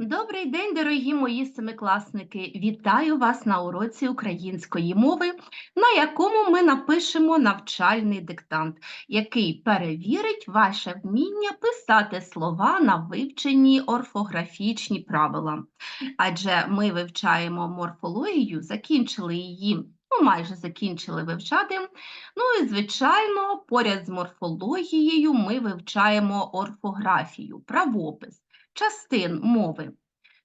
Добрий день, дорогі мої семикласники! Вітаю вас на уроці української мови, на якому ми напишемо навчальний диктант, який перевірить ваше вміння писати слова на вивчені орфографічні правила. Адже ми вивчаємо морфологію, закінчили її, ну майже закінчили вивчати. Ну і, звичайно, поряд з морфологією ми вивчаємо орфографію, правопис частин мови.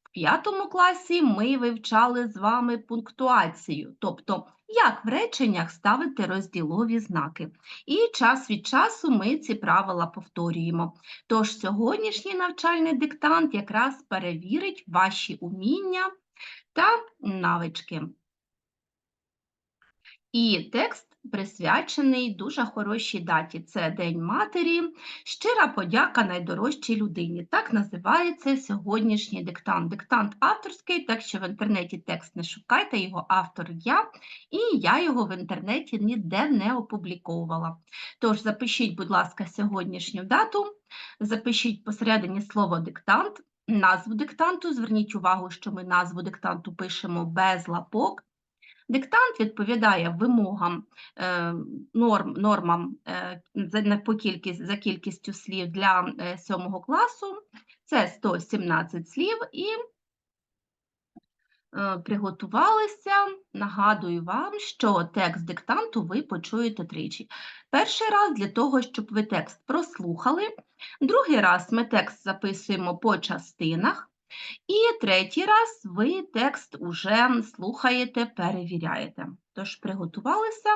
В п'ятому класі ми вивчали з вами пунктуацію, тобто як в реченнях ставити розділові знаки. І час від часу ми ці правила повторюємо. Тож сьогоднішній навчальний диктант якраз перевірить ваші уміння та навички. І текст присвячений дуже хорошій даті. Це День Матері, щира подяка найдорожчій людині. Так називається сьогоднішній диктант. Диктант авторський, так що в інтернеті текст не шукайте, його автор я, і я його в інтернеті ніде не опубліковувала. Тож запишіть, будь ласка, сьогоднішню дату, запишіть посередині слово диктант. Назву диктанту, зверніть увагу, що ми назву диктанту пишемо без лапок. Диктант відповідає вимогам е, норм, нормам е, по кількість, за кількістю слів для е, сьомого класу. Це 117 слів і приготувалися. Нагадую вам, що текст диктанту ви почуєте тричі. Перший раз для того, щоб ви текст прослухали, другий раз ми текст записуємо по частинах. І третій раз ви текст уже слухаєте, перевіряєте. Тож приготувалися.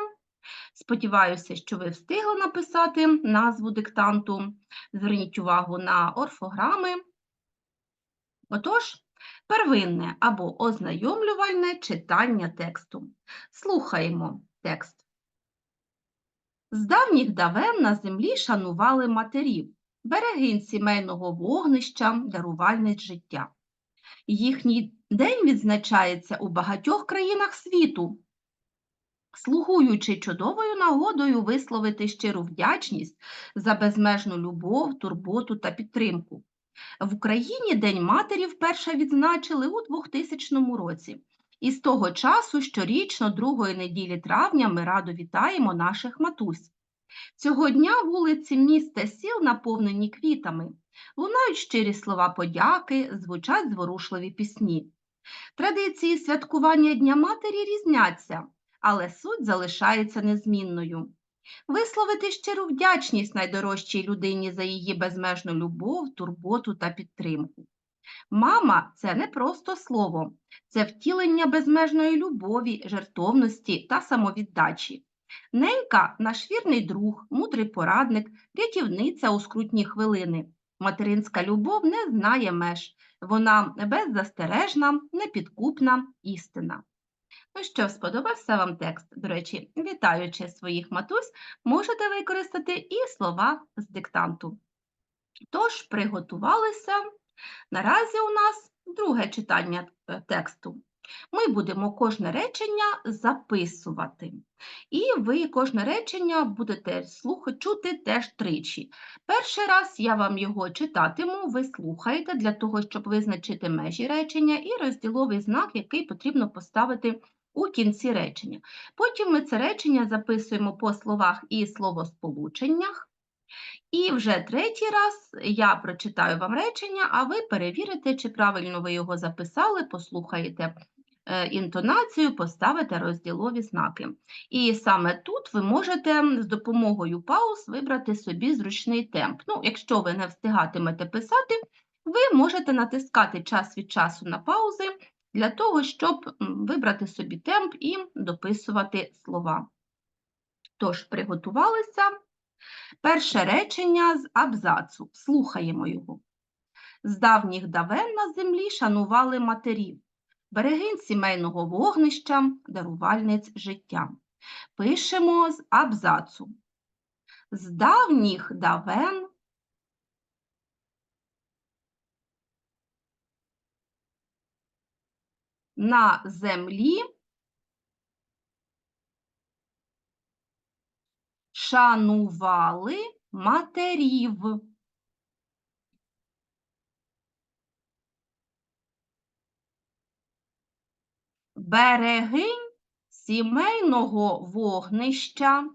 Сподіваюся, що ви встигли написати назву диктанту. Зверніть увагу на орфограми. Отож, первинне або ознайомлювальне читання тексту. Слухаємо текст. З давніх давен на землі шанували матерів, берегинь сімейного вогнища, дарувальниць життя. Їхній день відзначається у багатьох країнах світу, слугуючи чудовою нагодою висловити щиру вдячність за безмежну любов, турботу та підтримку. В Україні День матері вперше відзначили у 2000 році. І з того часу щорічно, другої неділі травня, ми радо вітаємо наших матусь. Цього дня вулиці міста сіл наповнені квітами, лунають щирі слова подяки, звучать зворушливі пісні. Традиції святкування Дня Матері різняться, але суть залишається незмінною. Висловити щиру вдячність найдорожчій людині за її безмежну любов, турботу та підтримку. Мама це не просто слово, це втілення безмежної любові, жертовності та самовіддачі. Ненька наш вірний друг, мудрий порадник, рятівниця у скрутні хвилини. Материнська любов не знає меж, вона беззастережна, непідкупна істина. Ну що, сподобався вам текст? До речі, вітаючи своїх матусь, можете використати і слова з диктанту. Тож, приготувалися. Наразі у нас друге читання е, тексту. Ми будемо кожне речення записувати. І ви кожне речення будете слухати, чути теж тричі. Перший раз я вам його читатиму, ви слухаєте для того, щоб визначити межі речення і розділовий знак, який потрібно поставити у кінці речення. Потім ми це речення записуємо по словах і словосполученнях. І вже третій раз я прочитаю вам речення, а ви перевірите, чи правильно ви його записали, послухаєте інтонацію поставити розділові знаки. І саме тут ви можете з допомогою пауз вибрати собі зручний темп. Ну, Якщо ви не встигатимете писати, ви можете натискати час від часу на паузи для того, щоб вибрати собі темп і дописувати слова. Тож, приготувалися. Перше речення з абзацу. Слухаємо його. З давніх давен на землі шанували матерів берегинь сімейного вогнища, дарувальниць життя. Пишемо з абзацу. З давніх давен на землі шанували матерів. Берегинь сімейного вогнища.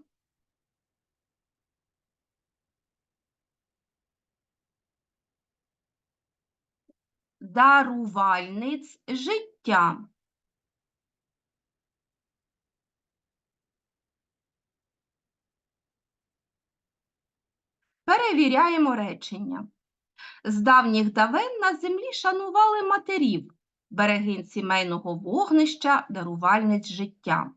Дарувальниць життя. Перевіряємо речення. З давніх давен на землі шанували матерів, берегинь сімейного вогнища, дарувальниць життя.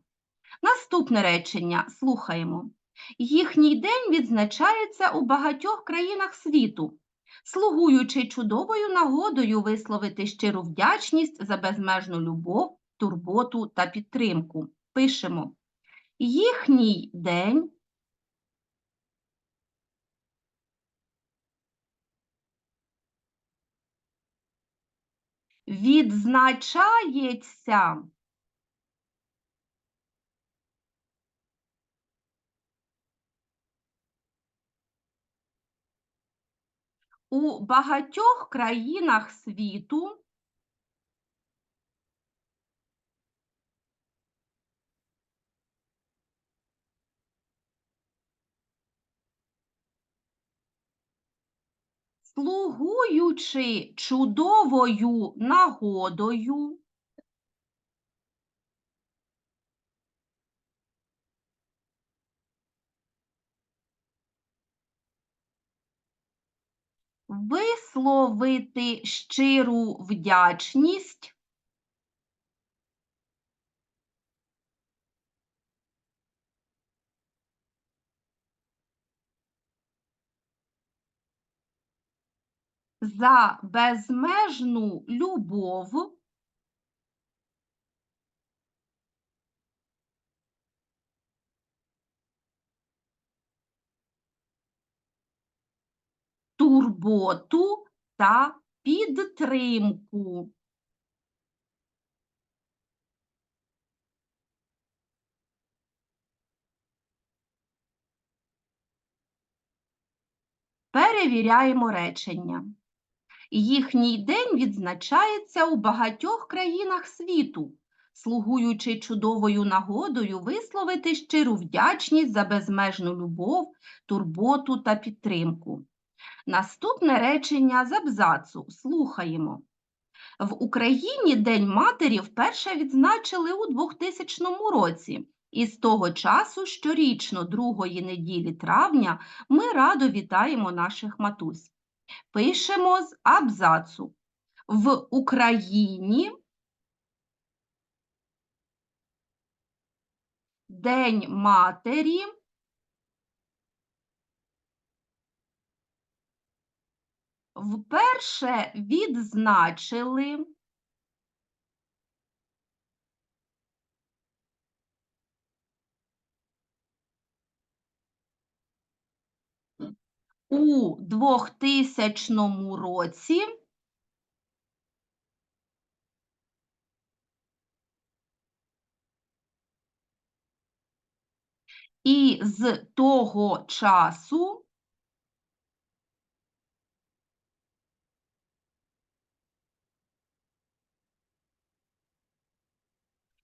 Наступне речення слухаємо. Їхній день відзначається у багатьох країнах світу, слугуючи чудовою нагодою висловити щиру вдячність за безмежну любов, турботу та підтримку. Пишемо. Їхній день відзначається у багатьох країнах світу слугуючи чудовою нагодою. Висловити щиру вдячність за безмежну любов турботу та підтримку. Перевіряємо речення. Їхній день відзначається у багатьох країнах світу, слугуючи чудовою нагодою висловити щиру вдячність за безмежну любов, турботу та підтримку. Наступне речення з абзацу слухаємо. В Україні День матері вперше відзначили у 2000 році, і з того часу щорічно другої неділі травня ми радо вітаємо наших матусь. Пишемо з абзацу. В Україні День матері вперше відзначили у 2000 році і з того часу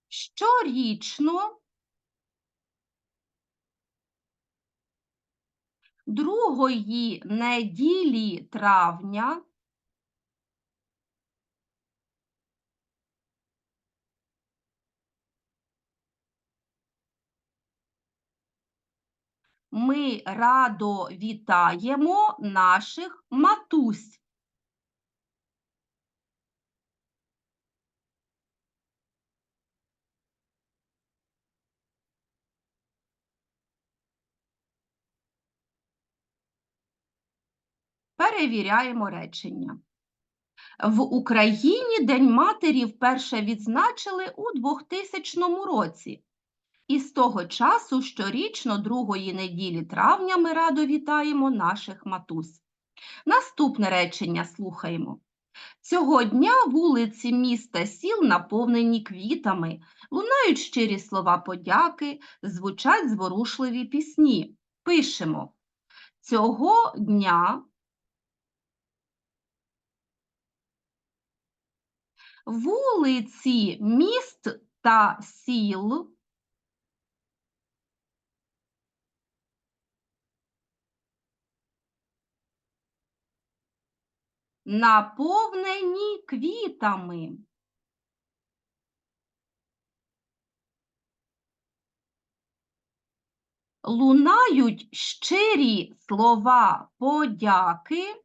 щорічно другої неділі травня ми радо вітаємо наших матусь. Перевіряємо речення. В Україні День матері вперше відзначили у 2000 році. І з того часу щорічно другої неділі травня ми радо вітаємо наших матусь. Наступне речення слухаємо. Цього дня вулиці міста сіл наповнені квітами, лунають щирі слова подяки, звучать зворушливі пісні. Пишемо. Цього дня вулиці міст та сіл. Наповнені квітами. Лунають щирі слова подяки.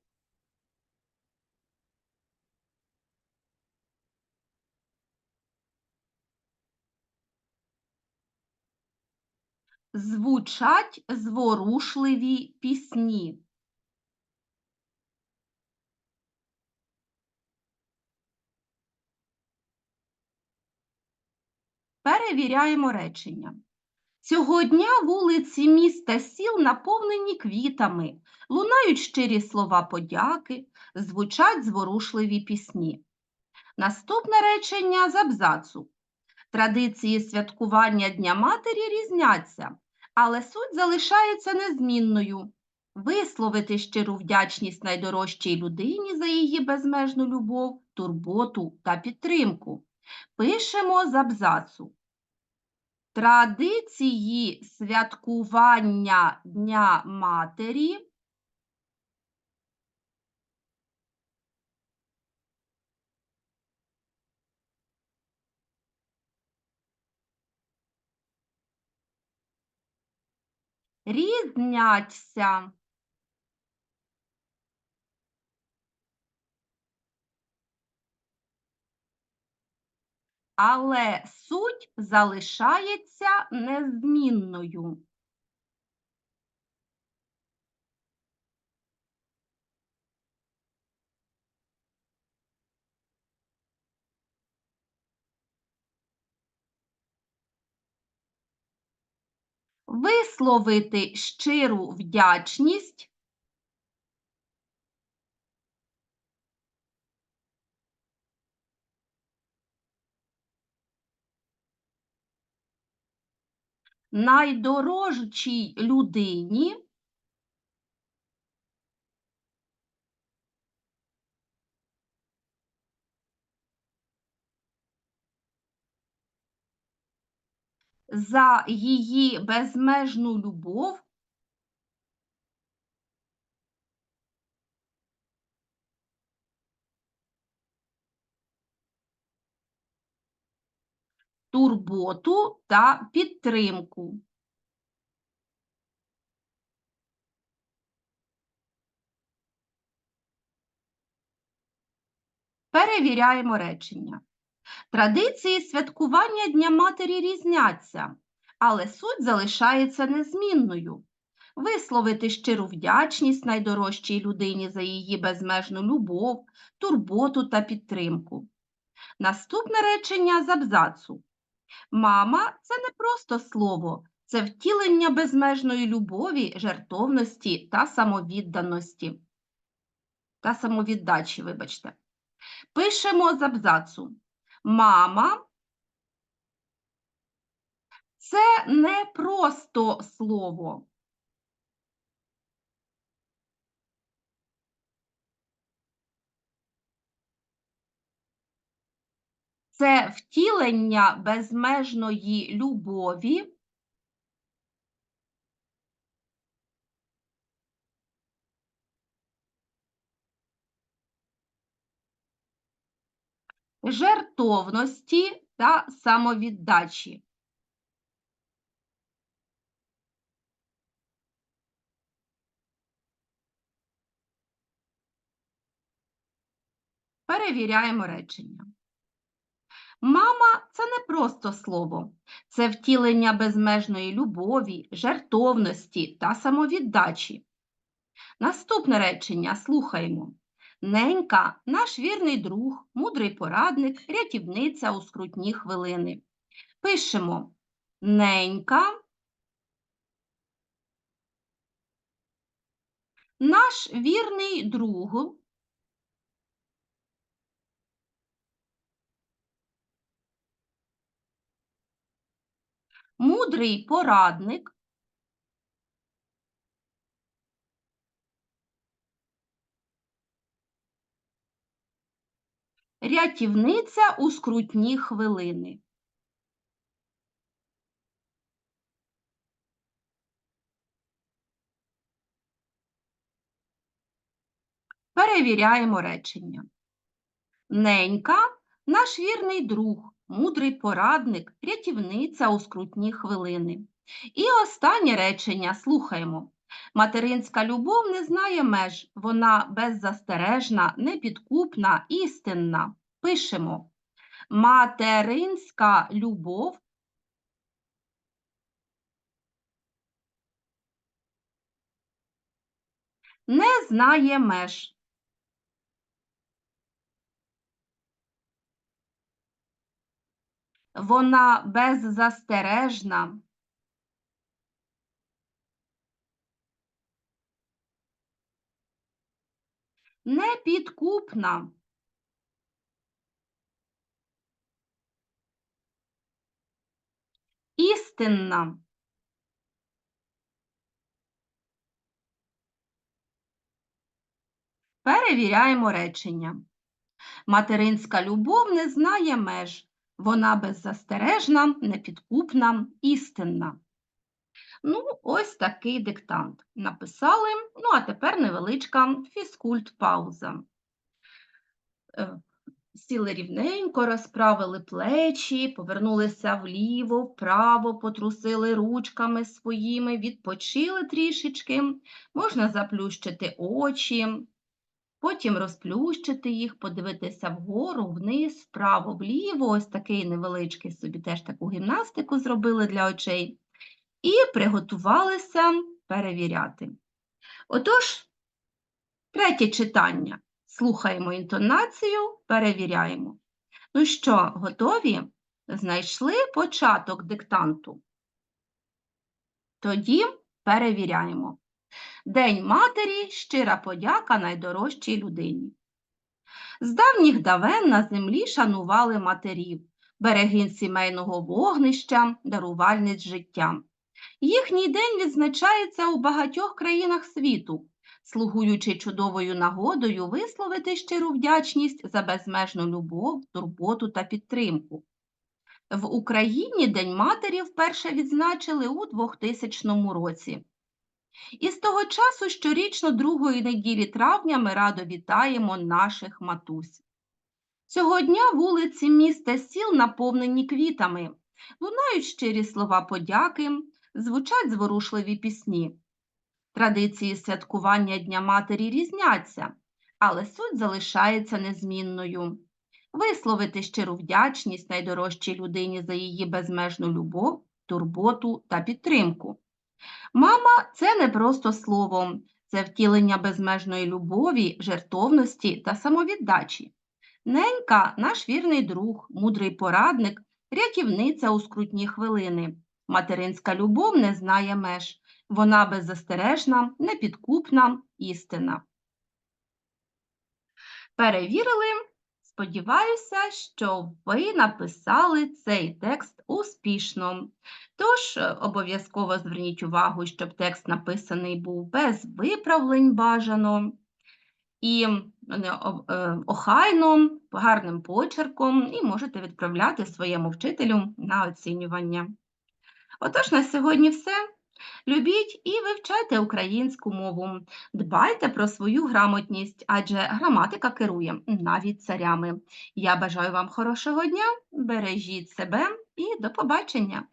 Звучать зворушливі пісні. Перевіряємо речення. Цього дня вулиці міста сіл наповнені квітами, лунають щирі слова подяки, звучать зворушливі пісні. Наступне речення з абзацу. Традиції святкування Дня Матері різняться, але суть залишається незмінною. Висловити щиру вдячність найдорожчій людині за її безмежну любов, турботу та підтримку. Пишемо з абзацу. Традиції святкування Дня Матері різняться. Але суть залишається незмінною. Висловити щиру вдячність. Найдорожчій людині за її безмежну любов турботу та підтримку. Перевіряємо речення. Традиції святкування Дня Матері різняться, але суть залишається незмінною. Висловити щиру вдячність найдорожчій людині за її безмежну любов, турботу та підтримку. Наступне речення з абзацу. Мама це не просто слово, це втілення безмежної любові, жертовності та самовідданості. Та самовіддачі, вибачте. Пишемо з абзацу. Мама це не просто слово. Це втілення безмежної любові. Жертовності та самовіддачі. Перевіряємо речення. Мама це не просто слово, це втілення безмежної любові, жертовності та самовіддачі. Наступне речення слухаємо. Ненька наш вірний друг, мудрий порадник, рятівниця у скрутні хвилини. Пишемо Ненька. Наш вірний друг. Мудрий порадник. Рятівниця у скрутні хвилини. Перевіряємо речення. Ненька наш вірний друг, мудрий порадник, рятівниця у скрутні хвилини. І останнє речення слухаємо. Материнська любов не знає меж, вона беззастережна, непідкупна, істинна. Пишемо. Материнська любов не знає меж. Вона беззастережна. Непідкупна. Істинна. Перевіряємо речення. Материнська любов не знає меж. Вона беззастережна, непідкупна, істинна. Ну, ось такий диктант. Написали, ну, а тепер невеличка фізкульт-пауза. Е, Сіли рівненько, розправили плечі, повернулися вліво, вправо, потрусили ручками своїми, відпочили трішечки. Можна заплющити очі, потім розплющити їх, подивитися вгору, вниз, вправо, вліво. Ось такий невеличкий собі теж таку гімнастику зробили для очей. І приготувалися перевіряти. Отож, третє читання. Слухаємо інтонацію, перевіряємо. Ну що, готові? Знайшли початок диктанту? Тоді перевіряємо. День матері щира подяка найдорожчій людині. З давніх давен на землі шанували матерів, берегинь сімейного вогнища, дарувальниць життя. Їхній день відзначається у багатьох країнах світу, слугуючи чудовою нагодою висловити щиру вдячність за безмежну любов, турботу та підтримку. В Україні День матері вперше відзначили у 2000 році. І з того часу щорічно другої неділі травня ми радо вітаємо наших матусь. Цього дня вулиці міста сіл наповнені квітами, лунають щирі слова подяки, звучать зворушливі пісні. Традиції святкування Дня Матері різняться, але суть залишається незмінною. Висловити щиру вдячність найдорожчій людині за її безмежну любов, турботу та підтримку. Мама це не просто слово, це втілення безмежної любові, жертовності та самовіддачі. Ненька наш вірний друг, мудрий порадник, рятівниця у скрутні хвилини. Материнська любов не знає меж. Вона беззастережна, непідкупна, істина. Перевірили. Сподіваюся, що ви написали цей текст успішно. Тож, е, обов'язково зверніть увагу, щоб текст написаний був без виправлень бажано і е, охайно, гарним почерком, і можете відправляти своєму вчителю на оцінювання. Отож, на сьогодні все. Любіть і вивчайте українську мову. Дбайте про свою грамотність, адже граматика керує навіть царями. Я бажаю вам хорошого дня, бережіть себе і до побачення!